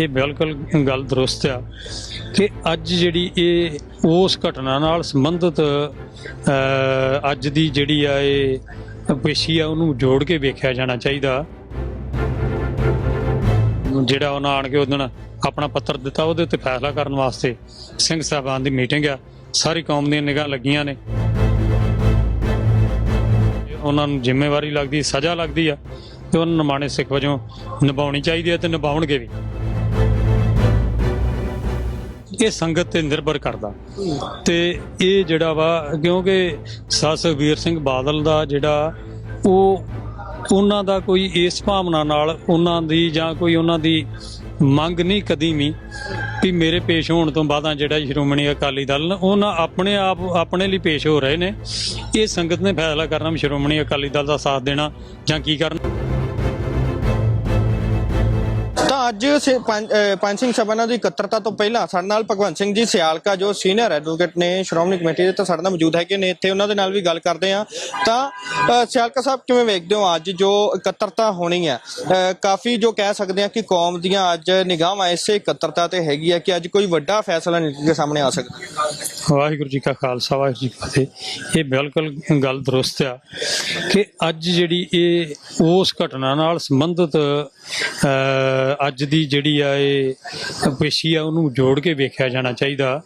ਇਹ ਬਿਲਕੁਲ ਗੱਲ ਦਰੁਸਤ ਆ ਕਿ ਅੱਜ ਜਿਹੜੀ ਇਹ ਉਸ ਘਟਨਾ ਨਾਲ ਸੰਬੰਧਿਤ ਅੱਜ ਦੀ ਜਿਹੜੀ ਆ ਇਹ ਪੇਸ਼ੀ ਆ, ਉਹਨੂੰ ਜੋੜ ਕੇ ਵੇਖਿਆ ਜਾਣਾ ਚਾਹੀਦਾ। ਜਿਹੜਾ ਉਹਨਾਂ ਆਣ ਕੇ ਉਹਦਨ ਆਪਣਾ ਪੱਤਰ ਦਿੱਤਾ, ਉਹਦੇ ਉੱਤੇ ਫੈਸਲਾ ਕਰਨ ਵਾਸਤੇ ਸਿੰਘ ਸਾਹਿਬਾਨ ਦੀ ਮੀਟਿੰਗ ਆ। ਸਾਰੀ ਕੌਮ ਦੀਆਂ ਨਿਗਾਹ ਲੱਗੀਆਂ ਨੇ। ਉਹਨਾਂ ਨੂੰ ਜ਼ਿੰਮੇਵਾਰੀ ਲੱਗਦੀ, ਸਜ਼ਾ ਲੱਗਦੀ ਆ, ਤੇ ਉਹਨਾਂ ਨੂੰ ਨਿਮਾਣੇ ਸਿੱਖ ਵਜੋਂ ਨਿਭਾਉਣੀ ਚਾਹੀਦੀ ਹੈ ਤੇ ਨਿਭਾਉਣਗੇ ਵੀ। ਇਹ ਸੰਗਤ ਤੇ ਨਿਰਭਰ ਕਰਦਾ। ਤੇ ਇਹ ਜਿਹੜਾ ਵਾ, ਕਿਉਂਕਿ ਸਸ ਵੀਰ ਸਿੰਘ ਬਾਦਲ ਦਾ ਜਿਹੜਾ, ਉਹ ਉਹਨਾਂ ਦਾ ਕੋਈ ਇਸ ਭਾਵਨਾ ਨਾਲ ਉਹਨਾਂ ਦੀ ਜਾਂ ਕੋਈ ਉਹਨਾਂ ਦੀ ਮੰਗ ਨਹੀਂ ਕਦੀ ਵੀ ਕਿ ਮੇਰੇ ਪੇਸ਼ ਹੋਣ ਤੋਂ ਬਾਅਦਾਂ ਜਿਹੜਾ ਸ਼੍ਰੋਮਣੀ ਅਕਾਲੀ ਦਲ ਨੇ, ਉਹਨਾਂ ਆਪਣੇ ਆਪ, ਆਪਣੇ ਲਈ ਪੇਸ਼ ਹੋ ਰਹੇ ਨੇ। ਇਹ ਸੰਗਤ ਨੇ ਫੈਸਲਾ ਕਰਨਾ ਵੀ ਸ਼੍ਰੋਮਣੀ ਅਕਾਲੀ ਦਲ ਦਾ ਸਾਥ ਦੇਣਾ ਜਾਂ ਕੀ ਕਰਨਾ। ਅੱਜ ਪੰਜ ਸਿੰਘ ਸਭਾ ਦੀ ਇਕੱਤਰਤਾ ਤੋਂ ਪਹਿਲਾਂ ਸਾਡੇ ਨਾਲ ਭਗਵੰਤ ਸਿੰਘ ਜੀ ਸਿਆਲਕਾ, ਜੋ ਸੀਨੀਅਰ ਐਡਵੋਕੇਟ ਨੇ, ਸ਼੍ਰੋਮਣੀ ਕਮੇਟੀ ਦੇ, ਤਾਂ ਸਾਡੇ ਨਾਲ ਮੌਜੂਦ ਹੈਗੇ ਨੇ। ਇੱਥੇ ਉਹਨਾਂ ਦੇ ਨਾਲ ਵੀ ਗੱਲ ਕਰਦੇ ਆ ਤਾਂ ਸਿਆਲਕਾ ਸਾਹਿਬ ਕਿਵੇਂ ਵੇਖਦੇ ਹੋ ਅੱਜ ਜੋ ਇਕੱਤਰਤਾ ਹੋਣੀ ਹੈ? ਕਾਫੀ ਜੋ ਕਹਿ ਸਕਦੇ ਆ ਕਿ ਕੌਮ ਦੀਆਂ ਅੱਜ ਨਿਗਾਹਾਂ ਇਸੇ ਇਕੱਤਰਤਾ ਤੇ ਹੈਗੀ ਆ ਕਿ ਅੱਜ ਕੋਈ ਵੱਡਾ ਫੈਸਲਾ ਨਿਕਲ ਕੇ ਸਾਹਮਣੇ ਆ ਸਕਦਾ। ਵਾਹਿਗੁਰੂ ਜੀ ਕਾ ਖਾਲਸਾ, ਵਾਹਿਗੁਰੂ ਜੀ ਕੀ ਫਤਿਹ। ਇਹ ਬਿਲਕੁਲ ਗੱਲ ਦਰੁਸਤ ਆ ਕਿ ਅੱਜ ਜਿਹੜੀ ਇਹ, ਉਸ ਘਟਨਾ ਨਾਲ ਸੰਬੰਧਿਤ ਅੱਜ ਦੀ ਜਿਹੜੀ ਆ ਇਹ ਪੇਸ਼ੀ ਆ, ਉਹਨੂੰ ਜੋੜ ਕੇ ਵੇਖਿਆ ਜਾਣਾ ਚਾਹੀਦਾ।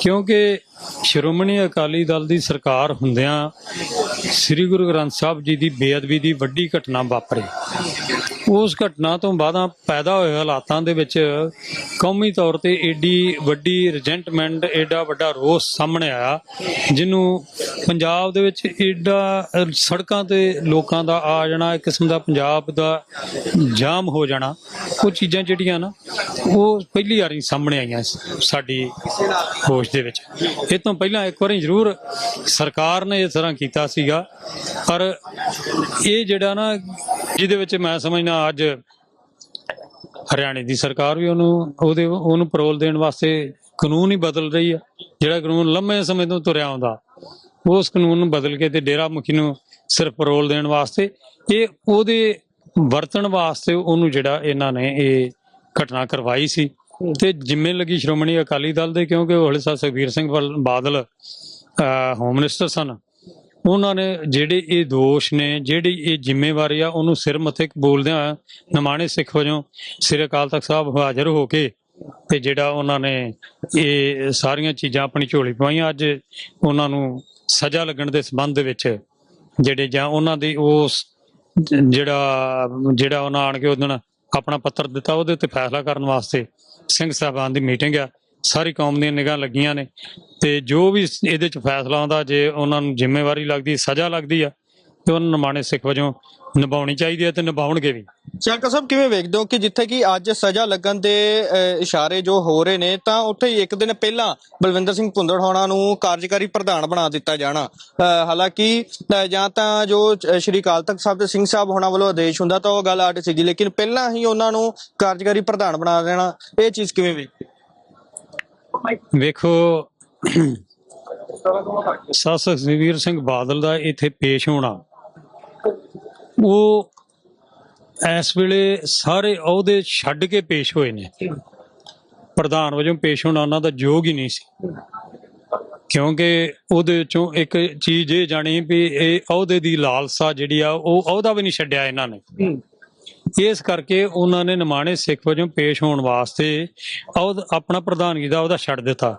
ਕਿਉਂਕਿ ਸ਼੍ਰੋਮਣੀ ਅਕਾਲੀ ਦਲ ਦੀ ਸਰਕਾਰ ਹੁੰਦਿਆਂ ਸ੍ਰੀ ਗੁਰੂ ਗ੍ਰੰਥ ਸਾਹਿਬ ਜੀ ਦੀ ਬੇਅਦਬੀ ਦੀ ਵੱਡੀ ਘਟਨਾ ਵਾਪਰੀ। ਉਸ ਘਟਨਾ ਤੋਂ ਬਾਅਦਾਂ ਪੈਦਾ ਹੋਏ ਹਾਲਾਤਾਂ ਦੇ ਵਿੱਚ ਕੌਮੀ ਤੌਰ ਤੇ ਏਡੀ ਵੱਡੀ ਰਿਜੈਂਟਮੈਂਟ ਏਡਾ ਵੱਡਾ ਰੋਸ ਸਾਹਮਣੇ ਆਇਆ, ਜਿਹਨੂੰ ਪੰਜਾਬ ਦੇ ਵਿੱਚ ਏਡਾ ਸੜਕਾਂ ਤੇ ਲੋਕਾਂ ਦਾ ਆ ਜਾਣਾ, ਇੱਕ ਕਿਸਮ ਦਾ ਪੰਜਾਬ ਦਾ ਜਾਮ ਹੋ ਜਾਣਾ, ਉਹ ਚੀਜ਼ਾਂ ਜਿਹੜੀਆਂ ਨਾ, ਉਹ ਪਹਿਲੀ ਵਾਰੀ ਸਾਹਮਣੇ ਆਈਆਂ ਸਾਡੀ ਹੋਸ਼ ਦੇ ਵਿੱਚ। ਇਹ ਤੋਂ ਪਹਿਲਾਂ ਇੱਕ ਵਾਰੀ ਜ਼ਰੂਰ ਸਰਕਾਰ ਨੇ ਇਸ ਤਰ੍ਹਾਂ ਕੀਤਾ ਸੀਗਾ, ਪਰ ਇਹ ਜਿਹੜਾ ਨਾ ਜਿਹਦੇ ਵਿੱਚ ਮੈਂ ਸਮਝਣਾ ਅੱਜ ਹਰਿਆਣੇ ਦੀ ਸਰਕਾਰ ਵੀ ਉਹਨੂੰ ਉਹਦੇ ਉਹਨੂੰ ਪਰੋਲ ਦੇਣ ਵਾਸਤੇ ਕਾਨੂੰਨ ਹੀ ਬਦਲ ਰਹੀ ਆ ਜਿਹੜਾ ਕਾਨੂੰਨ ਲੰਮੇ ਸਮੇਂ ਤੋਂ ਤੁਰਿਆ ਆਉਂਦਾ। ਉਸ ਕਾਨੂੰਨ ਨੂੰ ਬਦਲ ਕੇ ਤੇ ਡੇਰਾ ਮੁਖੀ ਨੂੰ ਸਿਰਫ ਪਰੋਲ ਦੇਣ ਵਾਸਤੇ ਇਹ ਉਹਦੇ ਵਰਤਣ ਵਾਸਤੇ ਉਹਨੂੰ ਜਿਹੜਾ ਇਹਨਾਂ ਨੇ ਇਹ ਘਟਨਾ ਕਰਵਾਈ ਸੀ। ਤੇ ਜਿੰਮੇ ਲੱਗੀ ਸ਼੍ਰੋਮਣੀ ਅਕਾਲੀ ਦਲ ਦੇ ਕਿਉਂਕਿ ਉਹ ਹਲੇ ਸੁਖਬੀਰ ਸਿੰਘ ਬਲ- ਬਾਦਲ ਅਹ, ਹੋਮ ਮਿਨਿਸਟਰ ਸਨ। ਉਹਨਾਂ ਨੇ ਜਿਹੜੇ ਇਹ ਦੋਸ਼ ਨੇ, ਜਿਹੜੀ ਇਹ ਜ਼ਿੰਮੇਵਾਰੀ ਆ, ਉਹਨੂੰ ਸਿਰ ਮੱਥੇ ਬੋਲਦਿਆਂ ਹੋਇਆ ਨਿਮਾਣੇ ਸਿੱਖ ਵਜੋਂ ਸ੍ਰੀ ਅਕਾਲ ਤਖਤ ਸਾਹਿਬ ਹਾਜ਼ਰ ਹੋ ਕੇ ਤੇ ਜਿਹੜਾ ਉਹਨਾਂ ਨੇ ਇਹ ਸਾਰੀਆਂ ਚੀਜ਼ਾਂ ਆਪਣੀ ਝੋਲੀ ਪਵਾਈਆਂ, ਅੱਜ ਉਹਨਾਂ ਨੂੰ ਸਜ਼ਾ ਲੱਗਣ ਦੇ ਸੰਬੰਧ ਵਿੱਚ ਜਿਹੜੇ ਜਾਂ ਉਹਨਾਂ ਦੀ ਉਸ ਜਿਹੜਾ ਜਿਹੜਾ ਉਹਨਾਂ ਆਣ ਕੇ ਉਹਦਨ ਆਪਣਾ ਪੱਤਰ ਦਿੱਤਾ, ਉਹਦੇ ਉੱਤੇ ਫੈਸਲਾ ਕਰਨ ਵਾਸਤੇ ਸਿੰਘ ਸਾਹਿਬਾਨ ਦੀ ਮੀਟਿੰਗ ਆ। ਸਾਰੀ ਕੌਮ ਦੀਆਂ ਨਿਗਾਹ ਲੱਗੀਆਂ ਨੇ ਤੇ ਜੋ ਵੀ ਇਹਦੇ ਚ ਫੈਸਲਾ ਆਉਂਦਾ, ਜੇ ਉਹਨਾਂ ਨੂੰ ਜ਼ਿੰਮੇਵਾਰੀ ਲੱਗਦੀ, ਸਜ਼ਾ ਲੱਗਦੀ ਆ, ਤੇ ਉਹਨਾਂ ਨਿਮਾਣੇ ਸਿੱਖ ਵਜੋਂ ਨਿਭਾਉਣੀ ਚਾਹੀਦੀ ਹੈ ਤੇ ਨਿਭਾਉਣਗੇ ਵੀ। ਸਿਆਲਕਾ ਸਾਹਿਬ, ਕਿਵੇਂ ਵੇਖਦੇ ਹੋ ਕਿ ਜਿੱਥੇ ਕਿ ਅੱਜ ਸਜ਼ਾ ਲੱਗਣ ਦੇ ਇਸ਼ਾਰੇ ਜੋ ਹੋ ਰਹੇ ਨੇ, ਤਾਂ ਉੱਥੇ ਹੀ ਇੱਕ ਦਿਨ ਪਹਿਲਾਂ ਬਲਵਿੰਦਰ ਸਿੰਘ ਭੁੰਦੜ ਹੋਣਾ ਨੂੰ ਕਾਰਜਕਾਰੀ ਪ੍ਰਧਾਨ ਬਣਾ ਦਿੱਤਾ ਜਾਣਾ। ਹਾਲਾਂਕਿ ਜਾਂ ਤਾਂ ਜੋ ਸ਼੍ਰੀ ਅਕਾਲ ਤਖਤ ਸਾਹਿਬ ਦੇ ਸਿੰਘ ਸਾਹਿਬ ਹੋਣਾ ਵੱਲੋਂ ਆਦੇਸ਼ ਹੁੰਦਾ, ਤਾਂ ਉਹ ਗੱਲ ਅੱਡ ਸੀਗੀ, ਲੇਕਿਨ ਪਹਿਲਾਂ ਹੀ ਉਹਨਾਂ ਨੂੰ ਕਾਰਜਕਾਰੀ ਪ੍ਰਧਾਨ ਬਣਾ ਦੇਣਾ, ਇਹ ਚੀਜ਼ ਕਿਵੇਂ ਵੇਖਦੇ ਵੇਖੋ ਸਸ ਵੀਰ ਸਿੰਘ ਬਾਦਲ ਦਾ ਇੱਥੇ ਪੇਸ਼ ਹੋਣਾ। ਉਹ ਇਸ ਵੇਲੇ ਸਾਰੇ ਅਹੁਦੇ ਛੱਡ ਕੇ ਪੇਸ਼ ਹੋਏ ਨੇ। ਪ੍ਰਧਾਨ ਵਜੋਂ ਪੇਸ਼ ਹੋਣਾ ਉਹਨਾਂ ਦਾ ਯੋਗ ਹੀ ਨਹੀਂ ਸੀ। ਕਿਉਂਕਿ ਉਹਦੇ ਵਿੱਚੋਂ ਇੱਕ ਚੀਜ਼ ਇਹ ਜਾਣੀ ਵੀ ਇਹ ਅਹੁਦੇ ਦੀ ਲਾਲਸਾ ਜਿਹੜੀ ਆ, ਉਹ ਅਹੁਦਾ ਵੀ ਨਹੀਂ ਛੱਡਿਆ ਇਹਨਾਂ ਨੇ। ਇਸ ਕਰਕੇ ਉਹਨਾਂ ਨੇ ਨਿਮਾਣੇ ਸਿੱਖ ਵਜੋਂ ਪੇਸ਼ ਹੋਣ ਵਾਸਤੇ ਅਹੁਦ ਆਪਣਾ ਪ੍ਰਧਾਨਗੀ ਦਾ ਉਹਦਾ ਛੱਡ ਦਿੱਤਾ।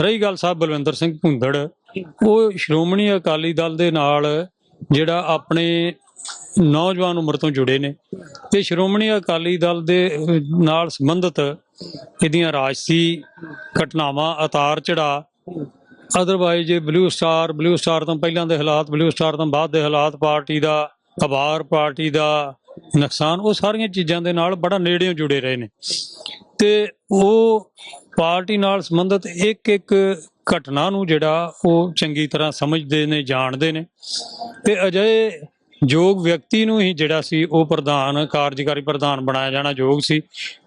ਰਹੀ ਗੱਲ ਸਾਹਿਬ ਬਲਵਿੰਦਰ ਸਿੰਘ ਭੁੰਦੜ, ਉਹ ਸ਼੍ਰੋਮਣੀ ਅਕਾਲੀ ਦਲ ਦੇ ਨਾਲ ਜਿਹੜਾ ਆਪਣੇ ਨੌਜਵਾਨ ਉਮਰ ਤੋਂ ਜੁੜੇ ਨੇ ਤੇ ਸ਼੍ਰੋਮਣੀ ਅਕਾਲੀ ਦਲ ਦੇ ਨਾਲ ਸੰਬੰਧਿਤ ਇਹਦੀਆਂ ਰਾਜਸੀ ਘਟਨਾਵਾਂ, ਅਤਾਰ ਚੜਾ otherwise blue star blue star ਤੋਂ ਪਹਿਲਾਂ ਦੇ ਹਾਲਾਤ ਬਲੂ ਸਟਾਰ ਤੋਂ ਬਾਅਦ ਦੇ ਹਾਲਾਤ, ਪਾਰਟੀ ਦਾ ਆਭਾਰ ਪਾਰਟੀ ਦਾ ਨੁਕਸਾਨ, ਉਹ ਸਾਰੀਆਂ ਚੀਜ਼ਾਂ ਦੇ ਨਾਲ ਬੜਾ ਨੇੜਿਓਂ ਜੁੜੇ ਰਹੇ ਨੇ। ਤੇ ਉਹ ਪਾਰਟੀ ਨਾਲ ਸੰਬੰਧਿਤ ਇੱਕ ਇੱਕ ਘਟਨਾ ਨੂੰ ਜਿਹੜਾ ਉਹ ਚੰਗੀ ਤਰ੍ਹਾਂ ਸਮਝਦੇ ਨੇ, ਜਾਣਦੇ ਨੇ। ਤੇ ਅਜੇ ਯੋਗ ਵਿਅਕਤੀ ਨੂੰ ਹੀ ਜਿਹੜਾ ਸੀ, ਉਹ ਪ੍ਰਧਾਨ, ਕਾਰਜਕਾਰੀ ਪ੍ਰਧਾਨ ਬਣਾਇਆ ਜਾਣਾ ਯੋਗ ਸੀ।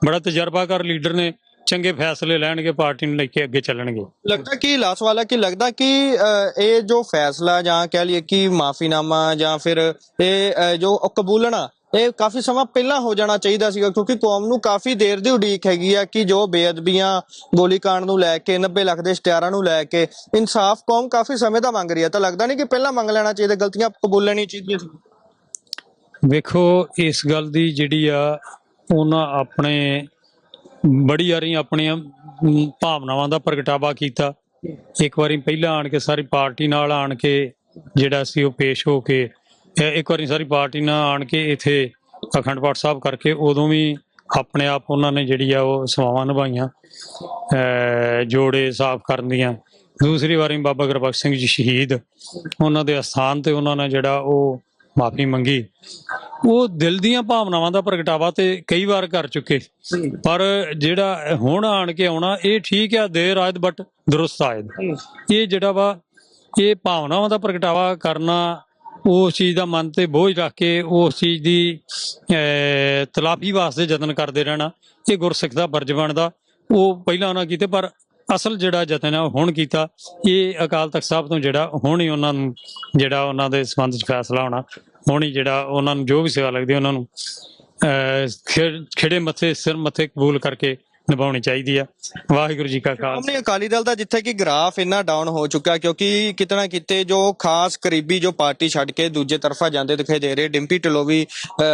ਬੜਾ ਤਜਰਬਾਕਾਰ ਲੀਡਰ ਨੇ, ਚੰਗੇ ਫੈਸਲੇ ਲੈਣਗੇ, ਪਾਰਟੀ ਨੂੰ ਲੈ ਕੇ ਅੱਗੇ ਚੱਲਣਗੇ। ਲੱਗਦਾ ਕਿ ਲਾਸ ਵਾਲਾ ਕਿ ਲੱਗਦਾ ਕਿ ਇਹ ਜੋ ਫੈਸਲਾ ਜਾਂ ਕਹਿ ਲਈਏ ਕਿ ਮਾਫੀਨਾਮਾ ਜਾਂ ਫਿਰ ਇਹ ਜੋ ਕਬੂਲਣਾ ਇਹ ਕਾਫੀ ਸਮਾਂ ਪਹਿਲਾਂ ਹੋ ਜਾਣਾ ਚਾਹੀਦਾ ਸੀਗਾ, ਕਿਉਂਕਿ ਕੌਮ ਨੂੰ ਕਾਫੀ ਦੇਰ ਦੀ ਉਡੀਕ ਹੈਗੀ ਆ ਕਿ ਜੋ ਬੇਅਦਬੀਆਂ ਗੋਲੀकांड ਨੂੰ ਲੈ ਕੇ 90 ਲੱਖ ਦੇ ਇਸ਼ਤਿਹਾਰਾਂ ਨੂੰ ਲੈ ਕੇ, ਇਨਸਾਫ ਕੌਮ ਕਾਫੀ ਸਮੇਂ ਦਾ ਮੰਗ ਰਹੀ ਹੈ ਤਾਂ ਲੱਗਦਾ ਨਹੀਂ ਕਿ ਪਹਿਲਾਂ ਮੰਗ ਲੈਣਾ ਚਾਹੀਦਾ, ਗਲਤੀਆਂ ਕਬੂਲ ਲੈਣੀ ਚਾਹੀਦੀਆਂ ਸੀ। ਵੇਖੋ, ਇਸ ਗੱਲ ਦੀ ਜਿਹੜੀ ਆ, ਉਹਨਾਂ ਆਪਣੇ ਬੜੀ ਯਾਰੀ ਆਪਣੀਆਂ ਭਾਵਨਾਵਾਂ ਦਾ ਪ੍ਰਗਟਾਵਾ ਕੀਤਾ। ਇੱਕ ਵਾਰੀ ਪਹਿਲਾਂ ਆਣ ਕੇ ਸਾਰੀ ਪਾਰਟੀ ਨਾਲ ਆਣ ਕੇ ਜਿਹੜਾ ਸੀ ਉਹ ਪੇਸ਼ ਹੋ ਕੇ ਇਹ ਇੱਕ ਵਾਰੀ ਸਾਰੀ ਪਾਰਟੀ ਨਾਲ ਆਣ ਕੇ ਇਥੇ ਅਖੰਡ ਪਾਠ ਸਾਹਿਬ ਕਰਕੇ ਉਦੋਂ ਵੀ ਆਪਣੇ ਆਪ ਉਹਨਾਂ ਨੇ ਜਿਹੜੀ ਆ ਉਹ ਸੇਵਾਵਾਂ ਨਿਭਾਈਆਂ ਜੋੜੇ ਸਾਫ਼ ਕਰਨ ਦੀਆਂ। ਦੂਸਰੀ ਵਾਰੀ ਬਾਬਾ ਗੁਰਬਖਸ਼ ਸਿੰਘ ਜੀ ਸ਼ਹੀਦ ਉਹਨਾਂ ਦੇ ਅਸਥਾਨ ਤੇ ਉਹਨਾਂ ਨੇ ਜਿਹੜਾ ਉਹ ਮਾਫੀ ਮੰਗੀ। ਉਹ ਦਿਲ ਦੀਆਂ ਭਾਵਨਾਵਾਂ ਦਾ ਪ੍ਰਗਟਾਵਾ ਤੇ ਕਈ ਵਾਰ ਕਰ ਚੁੱਕੇ। ਪਰ ਜਿਹੜਾ ਹੁਣ ਆਣ ਕੇ ਆਉਣਾ ਇਹ ਠੀਕ ਆ ਦੇਰ ਆਇਦ ਬਟ ਦਰੁਸਤ ਆਇਦ। ਇਹ ਜਿਹੜਾ ਵਾ ਇਹ ਭਾਵਨਾਵਾਂ ਦਾ ਪ੍ਰਗਟਾਵਾ ਕਰਨਾ ਉਸ ਚੀਜ਼ ਦਾ ਮਨ ਤੇ ਬੋਝ ਰੱਖ ਕੇ ਉਸ ਚੀਜ਼ ਦੀ ਤਲਾਫੀ ਵਾਸਤੇ ਯਤਨ ਕਰਦੇ ਰਹਿਣਾ ਇਹ ਗੁਰਸਿੱਖ ਦਾ ਫਰਜ਼ ਬਣਦਾ। ਉਹ ਪਹਿਲਾਂ ਉਹਨਾਂ ਕੀਤੇ ਪਰ ਅਸਲ ਜਿਹੜਾ ਯਤਨ ਹੈ ਉਹ ਹੁਣ ਕੀਤਾ। ਇਹ ਅਕਾਲ ਤਖਤ ਸਾਹਿਬ ਤੋਂ ਜਿਹੜਾ ਹੁਣ ਹੀ ਉਹਨਾਂ ਨੂੰ ਜਿਹੜਾ ਉਹਨਾਂ ਦੇ ਸੰਬੰਧ ਚ ਫੈਸਲਾ ਹੋਣਾ ਹੁਣ ਹੀ ਜਿਹੜਾ ਉਹਨਾਂ ਨੂੰ ਜੋ ਵੀ ਸੇਵਾ ਲੱਗਦੀ ਉਹਨਾਂ ਨੂੰ ਅਹ, ਖਿ- ਖਿੜੇ ਮੱਥੇ ਸਿਰ ਮੱਥੇ ਕਬੂਲ ਕਰਕੇ ਨਿਭਾਉਣੀ ਚਾਹੀਦੀ ਆ। ਵਾਹਿਗੁਰੂ ਜੀ ਕਾ ਖਾਲਸਾ। ਸਾਹਮਣੇ ਅਕਾਲੀ ਦਲ ਦਾ ਜਿੱਥੇ ਕਿ ਗ੍ਰਾਫ ਇੰਨਾ ਡਾਊਨ ਹੋ ਚੁੱਕਾ, ਕਿਉਂਕਿ ਕਿਤੇ ਕਿਤੇ ਜੋ ਖਾਸ ਕਰੀਬੀ ਜੋ ਪਾਰਟੀ ਛੱਡ ਕੇ ਦੂਜੇ ਤਰਫਾ ਜਾਂਦੇ ਦਿਖਾਈ ਦੇ ਰਹੇ, ਡਿੰਪੀ ਢਿੱਲੋਂ ਵੀ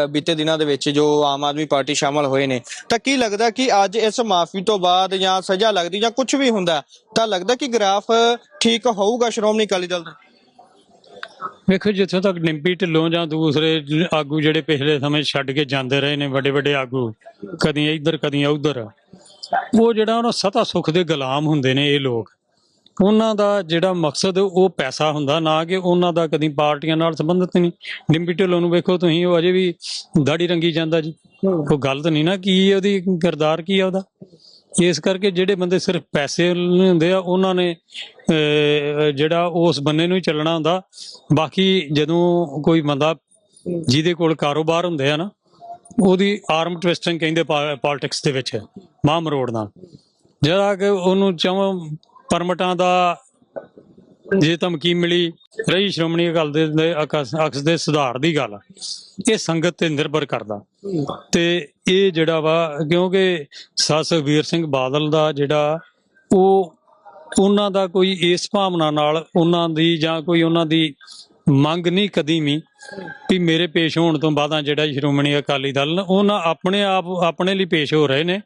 ਬੀਤੇ ਦਿਨਾਂ ਦੇ ਵਿੱਚ ਜੋ ਆਮ ਆਦਮੀ ਪਾਰਟੀ ਸ਼ਾਮਲ ਹੋਏ ਨੇ। ਤਾਂ ਕੀ ਲੱਗਦਾ ਕਿ ਅੱਜ ਇਸ ਮਾਫੀ ਤੋਂ ਬਾਅਦ ਜਾਂ ਸਜ਼ਾ ਲੱਗਦੀ ਜਾਂ ਕੁਝ ਵੀ ਹੁੰਦਾ, ਤਾਂ ਲੱਗਦਾ ਕਿ ਗ੍ਰਾਫ ਠੀਕ ਹੋਊਗਾ ਸ਼੍ਰੋਮਣੀ ਅਕਾਲੀ ਦਲ ਦਾ? ਵੇਖੋ ਜਿੱਥੋਂ ਤੱਕ ਡਿੰਪੀ ਢਿੱਲੋਂ ਜਾਂ ਦੂਸਰੇ ਜ- ਆਗੂ ਜਿਹੜੇ ਪਿਛਲੇ ਸਮੇਂ ਛੱਡ ਕੇ ਜਾਂਦੇ ਰਹੇ ਨੇ, ਵੱਡੇ ਵੱਡੇ ਆਗੂ, ਕਦੀ ਇੱਧਰ, ਕਦੀ ਉੱਧਰ, ਉਹ ਜਿਹੜਾ ਉਹਨਾਂ ਸਤਾ ਸੁਖ ਦੇ ਗੁਲਾਮ ਹੁੰਦੇ ਨੇ ਇਹ ਲੋਕ। ਉਹਨਾਂ ਦਾ ਜਿਹੜਾ ਮਕਸਦ, ਉਹ ਪੈਸਾ ਹੁੰਦਾ, ਨਾ ਕਿ ਉਹਨਾਂ ਦਾ ਕਦੀ ਪਾਰਟੀਆਂ ਨਾਲ ਸੰਬੰਧਿਤ ਨਹੀਂ। ਡਿੰਪੀ ਢਿੱਲੋਂ ਨੂੰ ਵੇਖੋ ਤੁਸੀਂ, ਉਹ ਅਜੇ ਵੀ ਦਾੜੀ ਰੰਗੀ ਜਾਂਦਾ ਜੀ। ਉਹ ਗਲਤ ਨਹੀਂ ਨਾ, ਕੀ ਉਹਦੀ ਕਿਰਦਾਰ ਕੀ ਆ ਉਹਦਾ? ਇਸ ਕਰਕੇ ਜਿਹੜੇ ਬੰਦੇ ਸਿਰਫ ਪੈਸੇ ਹੁੰਦੇ ਆ, ਉਹਨਾਂ ਨੇ ਜਿਹੜਾ ਉਸ ਬੰਨੇ ਨੂੰ ਹੀ ਚੱਲਣਾ ਹੁੰਦਾ। ਬਾਕੀ ਜਦੋਂ ਕੋਈ ਬੰਦਾ ਜਿਹਦੇ ਕੋਲ ਕਾਰੋਬਾਰ ਹੁੰਦੇ ਆ ਨਾ, ਉਹਦੀ ਆਰਮ ਟਵਿਸਟਿੰਗ ਕਹਿੰਦੇ ਪੋਲਿਟਿਕਸ ਦੇ ਵਿੱਚ ਮਾਹ ਮਰੋੜ ਨਾਲ। ਜਿਹੜਾ ਕਿ ਉਹਨੂੰ ਚਾਹਾਂ ਪਰਮਟਾਂ ਦਾ ਜੇ ਧਮਕੀ ਮਿਲੀ, ਰਹੀ ਸ਼੍ਰੋਮਣੀ ਅਕਾਲੀ ਦਲ ਦੇ ਅਕਸ ਦੇ ਸੁਧਾਰ ਦੀ ਗੱਲ, ਇਹ ਸੰਗਤ ਤੇ ਨਿਰਭਰ ਕਰਦਾ। ਤੇ ਇਹ ਜਿਹੜਾ ਵਾ, ਕਿਉਂਕਿ ਸਸ ਵੀਰ ਸਿੰਘ ਬਾਦਲ ਦਾ ਜਿਹੜਾ, ਉਹ ਉਹਨਾਂ ਦਾ ਕੋਈ ਇਸ ਭਾਵਨਾ ਨਾਲ ਉਹਨਾਂ ਦੀ ਜਾਂ ਕੋਈ ਉਹਨਾਂ ਦੀ ਮੰਗ ਨਹੀਂ ਕਦੀ ਵੀ ਵੀ ਮੇਰੇ ਪੇਸ਼ ਹੋਣ ਤੋਂ ਬਾਅਦਾਂ ਜਿਹੜਾ ਸ਼੍ਰੋਮਣੀ ਅਕਾਲੀ ਦਲ ਨੇ, ਉਹਨਾਂ ਆਪਣੇ ਆਪ ਆਪਣੇ ਲਈ ਪੇਸ਼ ਹੋ ਰਹੇ ਨੇ।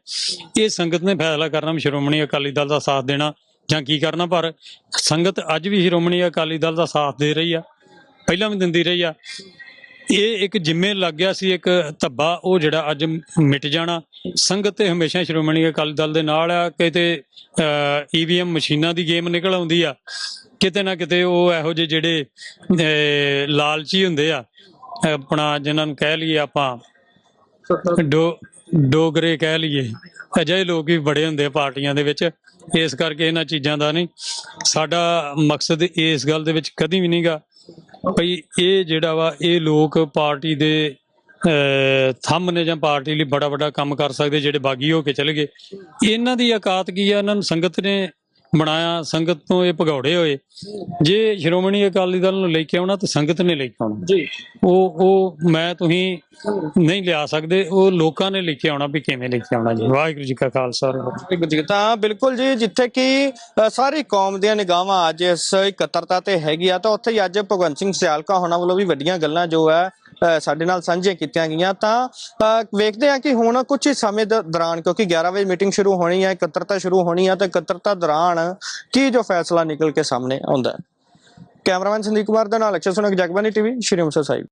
ਇਹ ਸੰਗਤ ਨੇ ਫੈਸਲਾ ਕਰਨਾ ਸ਼੍ਰੋਮਣੀ ਅਕਾਲੀ ਦਲ ਦਾ ਸਾਥ ਦੇਣਾ। ਜਾਂ ਕੀ ਕਰਨਾ ਪਰ ਸੰਗਤ ਅੱਜ ਵੀ ਸ਼੍ਰੋਮਣੀ ਅਕਾਲੀ ਦਲ ਦਾ ਸਾਥ ਦੇ ਰਹੀ ਆ, ਪਹਿਲਾਂ ਵੀ ਦਿੰਦੀ ਰਹੀ ਆ। ਇਹ ਇੱਕ ਜਿੰਮੇ ਲੱਗ ਗਿਆ ਸੀ, ਇੱਕ ਧੱਬਾ ਉਹ ਜਿਹੜਾ ਅੱਜ ਮਿਟ ਜਾਣਾ। ਸੰਗਤ ਤੇ ਹਮੇਸ਼ਾ ਸ਼੍ਰੋਮਣੀ ਅਕਾਲੀ ਦਲ ਦੇ ਨਾਲ ਆ, ਕਿਤੇ ਈਵੀਐਮ ਮਸ਼ੀਨਾਂ ਦੀ ਗੇਮ ਨਿਕਲ ਆਉਂਦੀ ਆ। ਕਿਤੇ ਨਾ ਕਿਤੇ ਉਹ ਇਹੋ ਜਿਹੇ ਜਿਹੜੇ ਲਾਲਚੀ ਹੁੰਦੇ ਆ, ਆਪਣਾ ਜਿਨ੍ਹਾਂ ਨੂੰ ਕਹਿ ਲਈਏ ਆਪਾਂ, ਡੋ, ਡੋਗਰੇ ਕਹਿ ਲਈਏ। ਅਜਿਹੇ ਲੋਕ ਵੀ ਬੜੇ ਹੁੰਦੇ ਆ ਪਾਰਟੀਆਂ ਦੇ ਵਿੱਚ। ਇਸ ਕਰਕੇ ਇਹਨਾਂ ਚੀਜ਼ਾਂ ਦਾ ਨਹੀਂ। ਸਾਡਾ ਮਕਸਦ ਇਸ ਗੱਲ ਦੇ ਵਿੱਚ ਕਦੀ ਵੀ ਨਹੀਂਗਾ ਭਈ ਇਹ ਜਿਹੜਾ ਵਾ ਇਹ ਲੋਕ ਪਾਰਟੀ ਦੇ ਅਹ, ਥੰਮ ਨੇ ਜਾਂ ਪਾਰਟੀ ਲਈ ਬੜਾ ਵੱਡਾ ਕੰਮ ਕਰ ਸਕਦੇ ਜਿਹੜੇ ਬਾਗੀ ਹੋ ਕੇ ਚਲੇ ਗਏ। ਇਹਨਾਂ ਦੀ ਔਕਾਤ ਕੀ ਆ? ਇਹਨਾਂ ਨੂੰ ਸੰਗਤ ਨੇ ਬਣਾਇਆ ਸੰਗਤ ਤੋਂ ਇਹ ਭਗੌੜੇ ਹੋਏ। ਜੇ ਸ਼੍ਰੋਮਣੀ ਅਕਾਲੀ ਦਲ ਨੂੰ ਲੈ ਕੇ ਆਉਣਾ ਤਾਂ ਸੰਗਤ ਨੇ ਲੈ ਕੇ ਆਉਣਾ। ਜੀ। ਉਹ ਉਹ ਮੈਂ ਤੁਸੀਂ ਨਹੀਂ ਲਿਆ ਸਕਦੇ ਉਹ ਲੋਕਾਂ ਨੇ ਲੈ ਕੇ ਆਉਣਾ ਵੀ ਕਿਵੇਂ ਲੈ ਕੇ ਆਉਣਾ ਜੀ। ਵਾਹਿਗੁਰੂ ਜੀ ਕਾ ਖਾਲਸਾ। ਬਿਲਕੁਲ ਜੀ ਤਾਂ ਬਿਲਕੁਲ ਜੀ ਜਿੱਥੇ ਕਿ ਸਾਰੀ ਕੌਮ ਦੀਆਂ ਨਿਗਾਹਾਂ ਅੱਜ ਇਸ ਇਕੱਤਰਤਾ ਤੇ ਹੈਗੀ ਆ ਤਾਂ ਉੱਥੇ ਹੀ ਅੱਜ ਭਗਵੰਤ ਸਿੰਘ ਸਿਆਲਕਾ ਹੋਣਾ ਵੱਲੋਂ ਵੀ ਵੱਡੀਆਂ ਗੱਲਾਂ ਜੋ ਹੈ ਸਾਡੇ ਨਾਲ ਸਾਂਝੀਆਂ ਕੀਤੀਆਂ ਗਈਆਂ ਤਾਂ ਵੇਖਦੇ ਹਾਂ ਕਿ ਹੁਣ ਕੁਝ ਹੀ ਸਮੇਂ ਦੌਰਾਨ, ਕਿਉਂਕਿ 11 ਵਜੇ ਮੀਟਿੰਗ ਸ਼ੁਰੂ ਹੋਣੀ ਹੈ, ਇਕੱਤਰਤਾ ਸ਼ੁਰੂ ਹੋਣੀ ਹੈ, ਤਾਂ ਇਕੱਤਰਤਾ ਦੌਰਾਨ ਕੀ ਜੋ ਫੈਸਲਾ ਨਿਕਲ ਕੇ ਸਾਹਮਣੇ ਆਉਂਦਾ ਹੈ? ਕੈਮਰਾਮੈਨ ਸੰਦੀਪ ਕੁਮਾਰ ਦਾ ਨਾਲ ਅਕਸ਼ਰ ਸੁਨਕ ਜਗਬਾਨੀ ਟੀਵੀ, ਸ਼੍ਰੀ ਅੰਮ੍ਰਿਤਸਰ ਸਾਹਿਬ।